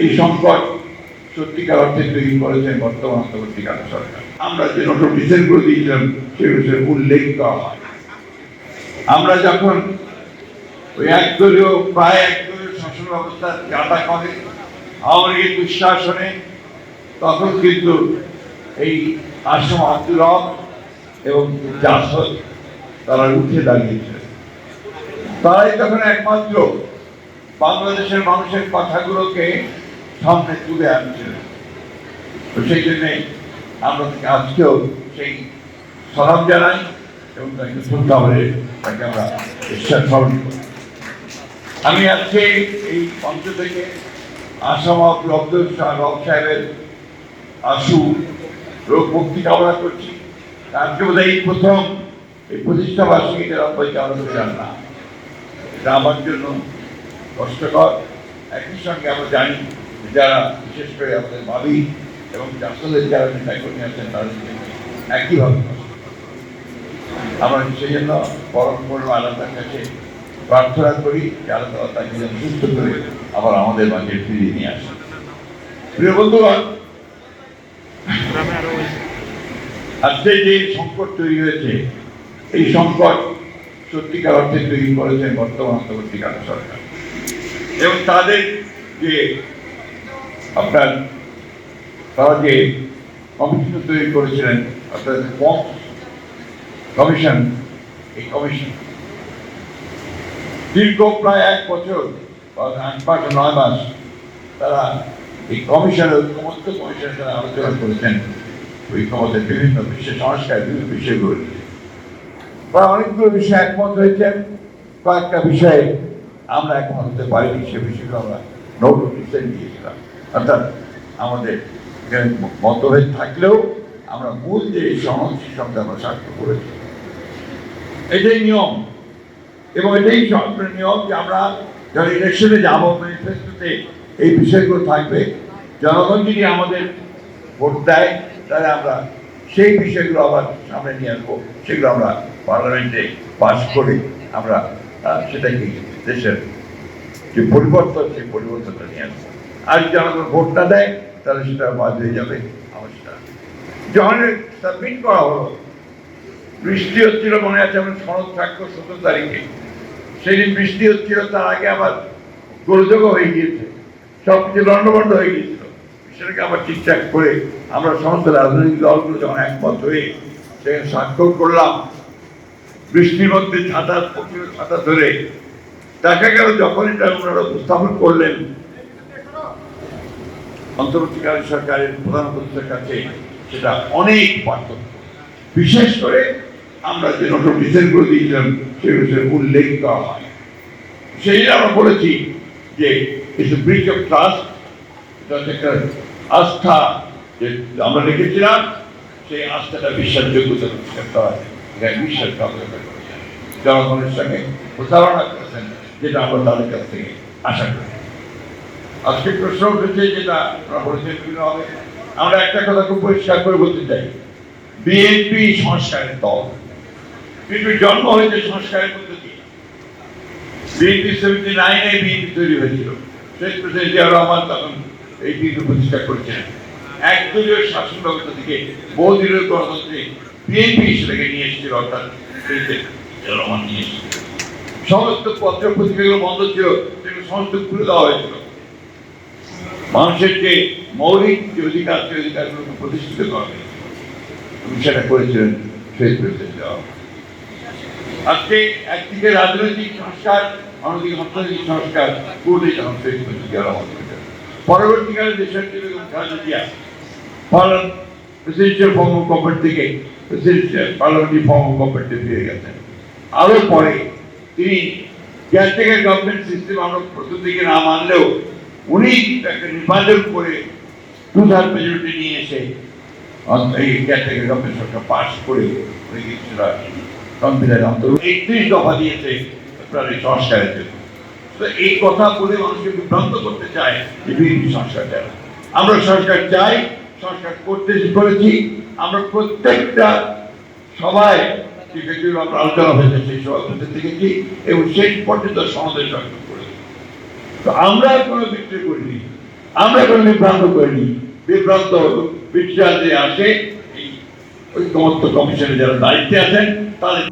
এই সংকট সত্যিকার অর্থে তৈরি করেছেন বর্তমান অন্তর্বর্তীকালীন সরকার। আমরা যে নতুন রিসেন্টগুলো দিয়েছিলাম সেগুলো উল্লেখ করা হয়। আমরা যখন ওই একদলীয়, প্রায় একদলীয় শাসন ব্যবস্থা যাতা করে, আওয়ামী লীগের দুঃশাসনে, তখন কিন্তু এই আসমা আব্দুল হক এবং জাসদ তারা উঠে দাঁড়িয়েছিলেন তারাই তখন একমাত্র বাংলাদেশের মানুষের কথাগুলোকে সামনে তুলে আনছিলেন তো সেই জন্যে আমরা আজকেও সেই সালাম জানাই এবং তাকে শ্রদ্ধাভরে তাকে আমরা ঈশ্বর স্মরণ করি। আমি আজকে এই মঞ্চ থেকে আসাম শাহ রব সাহেবের আশু রোগ মুক্তি কামনা করছি। আজকে বোধ এই প্রথম, এই প্রতিষ্ঠা বার্ষিকীতে রব্বাই কামনা করে যান না। এটা আমার জন্য কষ্টকর। একই সঙ্গে আমরা জানি যারা বিশেষ করে আমাদের ভাবি এবং চাষদের যারা নেতা কর্মী আছেন, তাদের জন্য একইভাবে আমরা সেই জন্য পরম করব আল্লাহর কাছে প্রার্থনা করি যে আল্লাহ তাকে যেন সুস্থ করে আবার আমাদের মাঝে ফিরিয়ে নিয়ে আসেন প্রিয় বন্ধুগণ, আজকে যে সংকট তৈরি হয়েছে, এই সংকট সত্যিকার অর্থে তৈরি করেছেন বর্তমান অন্তর্বর্তীকালীন সরকার। এবং তাদের যে আপনার তারা যে কমিশন তৈরি করেছিলেন অর্থাৎ কম কমিশন এই কমিশন দীর্ঘ প্রায় এক বছর আট মাস, নয় মাস তারা এই কমিশনের সমস্ত কমিশনের সাথে আলোচনা করেছেন। ঐক্যমতের বিভিন্ন বিশ্ব সংস্কার, বিভিন্ন বিষয়গুলো প্রায় অনেকগুলো বিষয়ে একমত হয়েছেন। কয়েকটা বিষয়ে আমরা একমত হতে পারিনি, সে বিষয়গুলো আমরা নোট দিয়েছিলাম অর্থাৎ আমাদের মতভেদ থাকলেও আমরা মূল যে সনদ সেই সঙ্গে আমরা স্বাক্ষর করেছি। এটাই নিয়ম। এবং এটাই সরকারের নিয়ম যে আমরা যখন ইলেকশনে যাব ম্যানিফেস্টোতে এই বিষয়গুলো থাকবে। জনগণ যদি আমাদের ভোট দেয়, তাহলে আমরা সেই বিষয়গুলো আবার সামনে নিয়ে আসব। সেগুলো আমরা পার্লামেন্টে পাস করে আমরা সেটাকে দেশের যে পরিবর্তন, সেই পরিবর্তনটা নিয়ে আসব। আর যদি জনগণ ভোটটা দেয়, তাহলে সেটা বাদ হয়ে যাবে। আমার যখন সাবমিট করা হলো, বৃষ্টি হচ্ছিল মনে আছে আমরা শরৎ স্বাক্ষর সতেরো তারিখে। সেদিন বৃষ্টি হচ্ছিল, তার আগে আবার গোলযোগ হয়ে গিয়েছে। সব কিছু লন্ডভন্ড হয়ে গিয়েছিল। সেটাকে আবার ঠিকঠাক করে আমরা সমস্ত রাজনৈতিক দলগুলো যখন একমত হয়ে সেখানে স্বাক্ষর করলাম, বৃষ্টির মধ্যে ছাতা ছাতা ধরে দেখা গেল যখন এটা ওনারা উপস্থাপন করলেন অন্তর্বর্তীকালীন সরকারের প্রধান কাছে সেটা অনেক পার্থক্য। বিশেষ করে আমরা যে নতুন ডিজাইনগুলো দিয়েছিলাম সেগুলো উল্লেখ করা হয়। সেই আমরা বলেছি যে ইটস ব্রিজ অফ ট্রাস্ট এটা একটা আস্থা যে আমরা লিখেছিলাম সেই আস্থাটা হয় এখানে বিশ্বাস জনগণের সঙ্গে প্রতারণা করেছেন, যেটা আমরা তাদের কাছ থেকে আশা করি। আজকে প্রশ্ন উঠেছে যেটা আপনারা হবে। আমরা একটা কথা খুব পরিষ্কার করে বলতে চাই। বিএনপি সংস্কারের দল। বিএনপির জন্ম হয়েছে সংস্কারের মধ্যে দিয়ে। বিএনপি সেভেন্টি নাইনে বিএনপি তৈরি হয়েছিল। শেখ প্রেসিডেন্ট রহমান তখন এই বিএনপি প্রতিষ্ঠা একদলীয় শাসন ব্যবস্থা থেকে গণতন্ত্রে বিএনপি সেটাকে নিয়ে এসেছিল, অর্থাৎ রহমান নিয়ে এসেছিল। সমস্ত পত্র পত্রিকাগুলো বন্ধ ছিল, সেগুলো সমস্ত খুলে দেওয়া হয়েছিল। মানুষের যে মৌলিক যে অধিকার, সেই অধিকারগুলোকে প্রতিষ্ঠিত করা। হয়েছে এবং সেটা করেছিলেন প্রেসিডেন্ট জিয়া আজকে একদিকে রাজনৈতিক সংস্কার, অন্যদিকে অর্থনৈতিক সংস্কার, পুরোটাই যখন প্রেসিডেন্ট জিয়া রহমান পরবর্তীকালে দেশের Khaleda Zia presidential form of government থেকে প্রেসিডেন্সিয়াল পার্লামেন্টারি ফর্ম অফ গভর্নমেন্টে ফিরে গেছেন। আরও পরে তিনি কেয়ারটেকার গভর্নমেন্ট সিস্টেম আমরা প্রথম দিকে না মানলেও উনি একটা নির্বাচন করে টু থার্ড মেজরিটি নিয়ে এসে সরকার পাস করে উনি কিছুটা একত্রিশ দফা দিয়েছে আপনার এই সংস্কারের জন্য। তো এই কথা বলে মানুষকে বিভ্রান্ত করতে চায় যে বিএনপি সংস্কার আমরা সংস্কার চাই, সংস্কার করতে করেছি। আমরা প্রত্যেকটা সবাই আমরা আলোচনা হয়েছে সেই সভা করতে দেখেছি এবং সেই পর্যন্ত ব্যক্ত করেছি তো আমরা কোনো বিক্রি করিনি। আমরা কোনো বিভ্রান্ত করিনি। বিভ্রান্ত বিচার যে আসে, এই ঐক্যমত্য কমিশনে যারা দায়িত্বে আছেন, তাদের